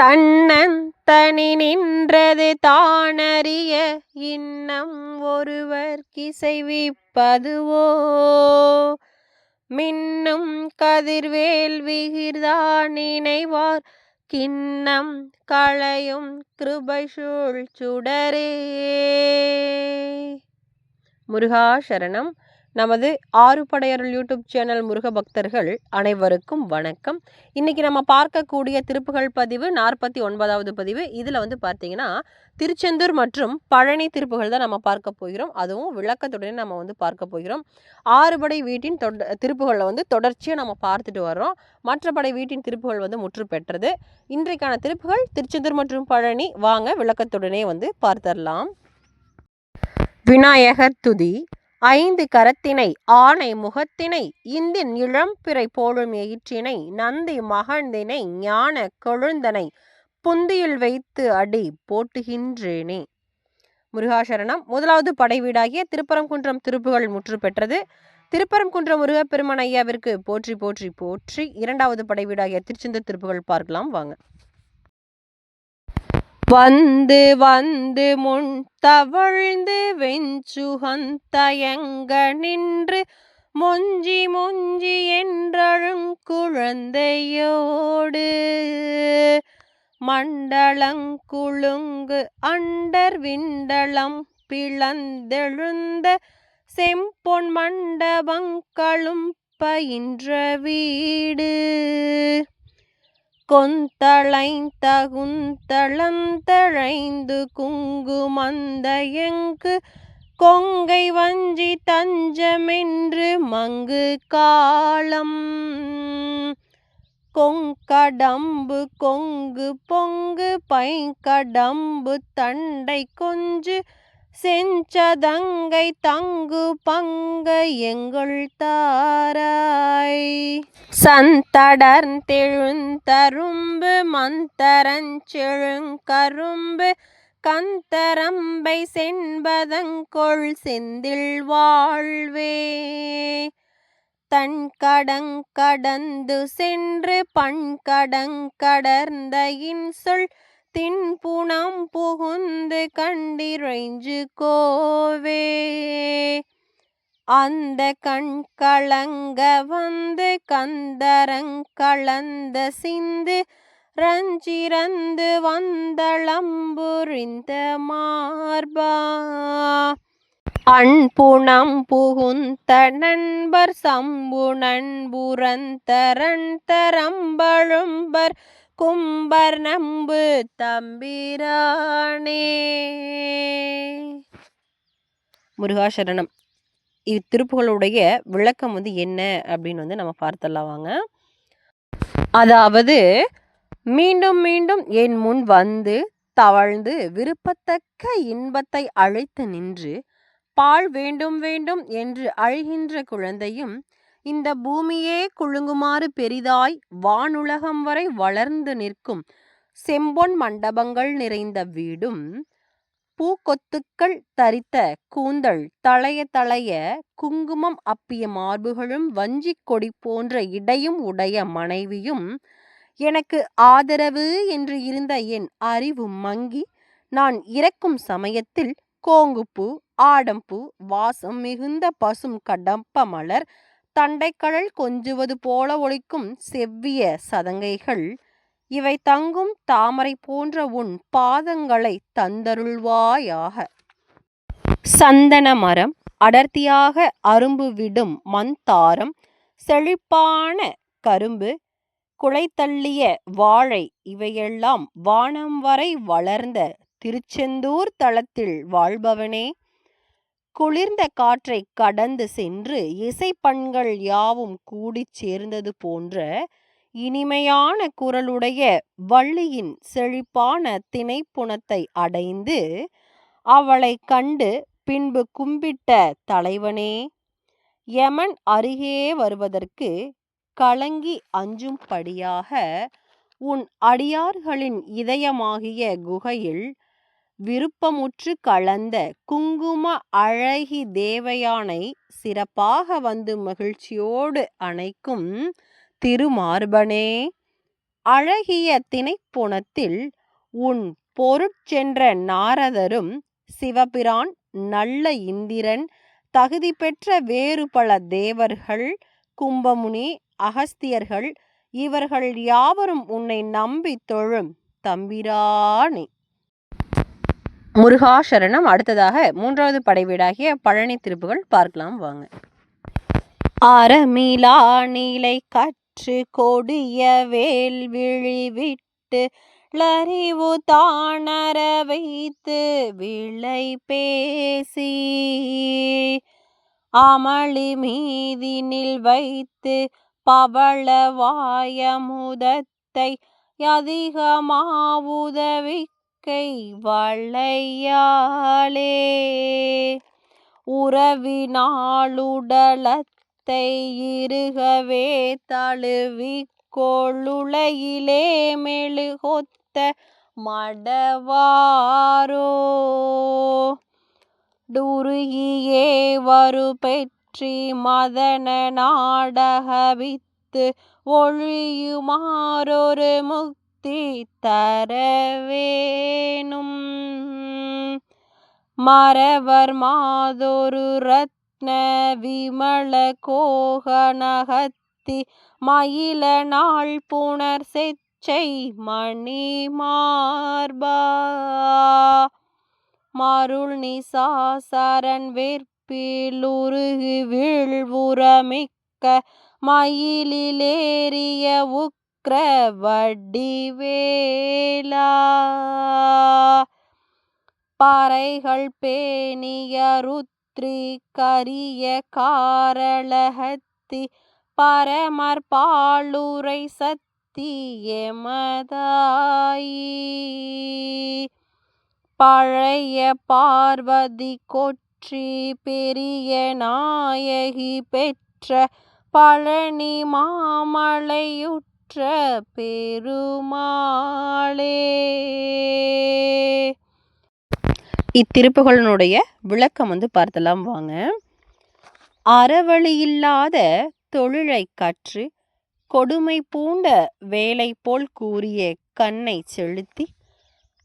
தன்னன் தனி நின்றது தானறிய இன்னம் ஒருவர் கிசைவிப்பதுவோ? மின்னும் கதிர்வேல் விகிர்தா நினைவார் கிண்ணம் களையும் கிருபைசூழ் சுடரே முருகா சரணம். நமது ஆறு படையருள் யூடியூப் சேனல் முருக பக்தர்கள் அனைவருக்கும் வணக்கம். இன்னைக்கு நம்ம பார்க்கக்கூடிய திருப்புகள் பதிவு நாற்பத்தி ஒன்பதாவது பதிவு. இதில் வந்து பார்த்தீங்கன்னா திருச்செந்தூர் மற்றும் பழனி திருப்புகள் தான் நம்ம பார்க்க போகிறோம். அதுவும் விளக்கத்துடன் நம்ம வந்து பார்க்க போகிறோம். ஆறுபடை வீட்டின் தொட திருப்புகளில் வந்து தொடர்ச்சியாக நம்ம பார்த்துட்டு வர்றோம். மற்றபடை வீட்டின் திருப்புகள் வந்து முற்று பெற்றது. இன்றைக்கான திருப்புகள் திருச்செந்தூர் மற்றும் பழனி. வாங்க விளக்கத்துடனே வந்து பார்த்தரலாம் விநாயகர் துதி ஐந்து கரத்தினை ஆணை முகத்தினை இந்தின் இளம்பிறை போலும் எயிற்றினை நந்தி மகந்தினை ஞான கொழுந்தனை புந்தியில் வைத்து அடி போட்டுகின்றேனே. முருகாசரணம் முதலாவது படை வீடாகிய திருப்பரங்குன்றம் திருப்புகள் முற்று பெற்றது. திருப்பரங்குன்றம் முருகப்பெருமன் ஐயாவிற்கு போற்றி போற்றி போற்றி இரண்டாவது படை வீடாகிய திருச்செந்தூர் திருப்புகள் பார்க்கலாம் வாங்க. வந்து வந்து முன் தவழ்ந்து வெஞ்சுகந்தயங்க நின்று மொஞ்சி மொஞ்சி என்றழும் குழந்தையோடு. மண்டலங்குழுங்கு அண்டர் விண்டலம் பிளந்தெழுந்த செம்பொன் மண்டபங்களும் பயின்ற வீடு. கொந்தளைந்தகுந்தளந்தழைந்து குங்குமந்தயங்கு கொங்கை வஞ்சி தஞ்சமென்று மங்கு காலம். கொங்கடம்பு கொங்கு பொங்கு பைங்கடம்பு தண்டை கொஞ்சு செஞ்சதங்கை தங்கு பங்க எங்கள் தாராய். சந்தடர்ந்தெழுந்தரும்பு மந்தரஞ்செழுங்கரும்பு கந்தரம்பை செண்பதங்கொள் செந்தில் வாழ்வே. தன் கடங் கடந்து சென்று பண் கடங் கடர்ந்த இன்சொல் தின்புணம் புகுந்து கண்டிரைஞ்சு கோவே. அந்த கண் கலங்க வந்து கந்தரங் கலந்த சிந்து ரஞ்சிரந்து வந்தளம்புரிந்த மார்பா. அன்புணம் புகுந்த நண்பர் சம்பு நண்புரந்தரன் தரம்பழும்பர் கும்பர் நம்பு தம்பிரானே. முருகாசரணம். இத்திருப்புகளுடைய விளக்கம் வந்து என்ன அப்படின்னு வந்து நம்ம பார்த்தலாம் வாங்க. அதாவது மீண்டும் மீண்டும் என் முன் வந்து தவழ்ந்து விருப்பத்தக்க இன்பத்தை அழைத்து நின்று பால் வேண்டும் வேண்டும் என்று அழுகின்ற குழந்தையும் இந்த பூமியே குழுங்குமாறு பெரிதாய் வானுலகம் வரை வளர்ந்து நிற்கும் செம்பொன் மண்டபங்கள் நிறைந்த வீடும் பூக்கொத்துக்கள் தரித்த கூந்தல் தளைய தளைய குங்குமம் அப்பிய மார்புகளும் வஞ்சிக் கொடி போன்ற இடையும் உடைய மனைவியும் எனக்கு ஆதரவு என்று இருந்த என் அறிவு மங்கி நான் இறக்கும் சமயத்தில் கோங்குப்பூ ஆடம்பூ வாசம் மிகுந்த பசும் கடம்ப மலர் தண்டைக்கடல் கொஞ்சுவது போல ஒழிக்கும் செவ்விய சதங்கைகள். இவை தங்கும் தாமரை போன்ற உன் பாதங்களை தந்தருள்வாயாக. சந்தன மரம் அடர்த்தியாக அரும்பு விடும் மந்தாரம் செழிப்பான கரும்பு குளைத்தள்ளிய வாழை இவையெல்லாம் வானம் வரை வளர்ந்த திருச்செந்தூர் தளத்தில் வாழ்பவனே. குளிர்ந்த காற்றை கடந்து சென்று இசைப்பண்கள் யாவும் கூடிச் சேர்ந்தது போன்ற இனிமையான குரலுடைய வள்ளியின் செழிப்பான திணைப்புணத்தை அடைந்து அவளை கண்டு பின்பு கும்பிட்ட தலைவனே யமன் அருகே வருவதற்கு கலங்கி அஞ்சும்படியாக உன் அடியார்களின் இதயமாகிய குகையில் விருப்பமுற்று கலந்த குங்கும அழகி தேவயானை சிறப்பாக வந்து மகிழ்ச்சியோடு அணைக்கும் திருமார்பனே. அழகிய திணைப்புணத்தில் உன் பொருட்சென்ற நாரதரும் சிவபிரான் நல்ல இந்திரன் தகுதி பெற்ற வேறு பல தேவர்கள் கும்பமுனி அகஸ்தியர்கள் இவர்கள் யாவரும் உன்னை நம்பி தொழும் தம்பிரானே. முருகாசரணம் அடுத்ததாக மூன்றாவது படைவீடாகிய பழனி திருப்புகள் பார்க்கலாம் வாங்க. அறமிலா நிலை கற்று கொடிய வேல் விழி விட்டு லறிவு தானர வைத்து விளை பேசி அமளி மீதினில் வைத்து பவள வாயமுதத்தை வாழ்க்கை வளையாளே. உறவினாளுடலத்தை இருகவே தழுவி கொள்ளுளையிலே மெழுகொத்த மடவாரோ. டுருகியே வரு பெற்றி மதன நாடகவித்து ஒழியுமாறொரு முக்தி தரவேணும் மறவர் மாதொரு ரத்ன விமல கோகனகத்தி மயில நாள் புனர் செச்சை மணி மார்பா. மருள் நிசாசரன் வெற்பிலுருகு வீழ்வுரமிக்க மயிலிலேறிய உக் உக்ர வடிவேலா பறைகள் பேணிய ருத்ரி கரிய காரளஹத்தி பரமர் பாலுரை சத்தியமதாயி பழைய பார்வதி கொற்றி பெரிய நாயகி பெற்ற பழனி பெற்ற பெருமாளே. இத்திருப்புகளினுடைய விளக்கம் வந்து பார்த்தலாம் வாங்க. அறவழியில்லாத தொழிலை கற்று கொடுமை பூண்ட வேலை போல் கூறிய கண்ணை செலுத்தி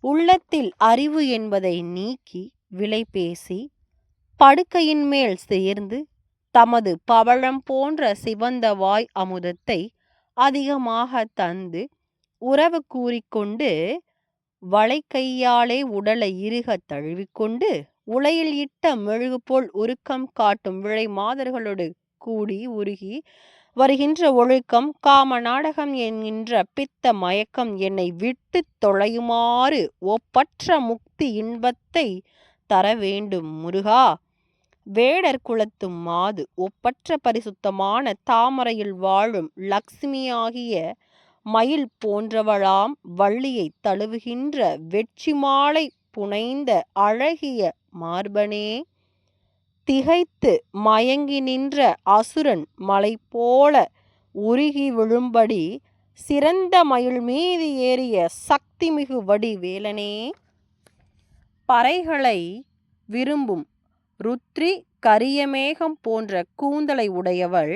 உள்ளத்தில் அறிவு என்பதை நீக்கி விலை பேசி படுக்கையின் மேல் சேர்ந்து தமது பவழம் போன்ற சிவந்த வாய் அமுதத்தை அதிகமாக தந்து உறவு கூறிக்கொண்டு வளைக்கையாலே உடலை இறுக தழுவிக்கொண்டு உலையில் இட்ட மெழுகு போல் உருக்கம் காட்டும் விழை மாதர்களோடு கூடி உருகி வருகின்ற ஒழுக்கம் காம நாடகம் என்கின்ற பித்த மயக்கம் என்னை விட்டு தொலையுமாறு ஒப்பற்ற முக்தி இன்பத்தை தர வேண்டும் முருகா. வேடர் குலத்து மாது ஒப்பற்ற பரிசுத்தமான தாமரையில் வாழும் லக்ஷ்மியாகிய மயில் போன்றவளாம் வள்ளியை தழுவுகின்ற வெற்றி மாலை புனைந்த அழகிய மார்பனே. திகைத்து மயங்கி நின்ற அசுரன் மலை போல உருகி விழும்படி சிறந்த மயில் மீது ஏறிய சக்திமிகு வடிவேலனே. பறைகளை விரும்பும் ருத்ரி கரியமேகம் போன்ற கூந்தலை உடையவள்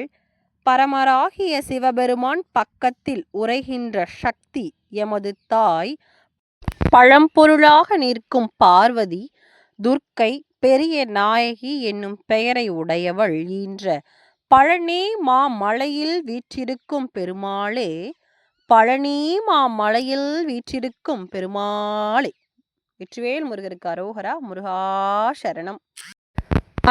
பரமராகிய சிவபெருமான் பக்கத்தில் உரைகின்ற சக்தி எமது தாய் பழம்பொருளாக நிற்கும் பார்வதி துர்க்கை பெரிய நாயகி என்னும் பெயரை உடையவள் ஈன்ற பழனி மாமலையில் வீற்றிருக்கும் பெருமாளே பழனி மாமலையில் வீற்றிருக்கும் பெருமாளே. வெற்றிவேல் முருகருக்கு அரோகரா முருகா சரணம்.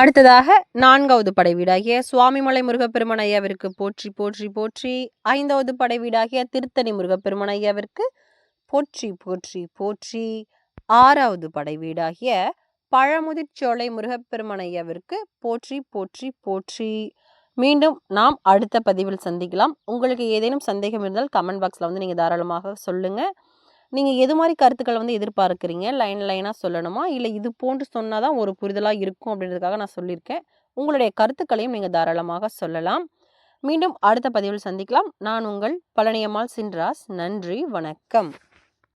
அடுத்ததாக நான்காவது படை வீடாகிய சுவாமிமலை முருகப்பெருமன் ஐயாவிற்கு போற்றி போற்றி போற்றி. ஐந்தாவது படை வீடாகிய திருத்தணி முருகப்பெருமன் ஐயாவிற்கு போற்றி போற்றி போற்றி. ஆறாவது படை வீடாகிய பழமுதிர்ச்சோலை முருகப்பெருமன் ஐயாவிற்கு போற்றி போற்றி போற்றி. மீண்டும் நாம் அடுத்த பதிவில் சந்திக்கலாம். உங்களுக்கு ஏதேனும் சந்தேகம் இருந்தால் கமெண்ட் பாக்ஸில் வந்து நீங்கள் தாராளமாக சொல்லுங்கள் நீங்கள் எது மாதிரி கருத்துக்களை வந்து எதிர்பார்க்குறீங்க? லைன் லைனாக சொல்லணுமா? இல்லை இது போன்று சொன்னால் தான் ஒரு புரிதலாக இருக்கும் அப்படின்றதுக்காக நான் சொல்லியிருக்கேன். உங்களுடைய கருத்துக்களையும் நீங்கள் தாராளமாக சொல்லலாம். மீண்டும் அடுத்த பதிவில் சந்திக்கலாம். நான் உங்கள் பழனியம்மாள் சின்ராஸ். நன்றி. வணக்கம்.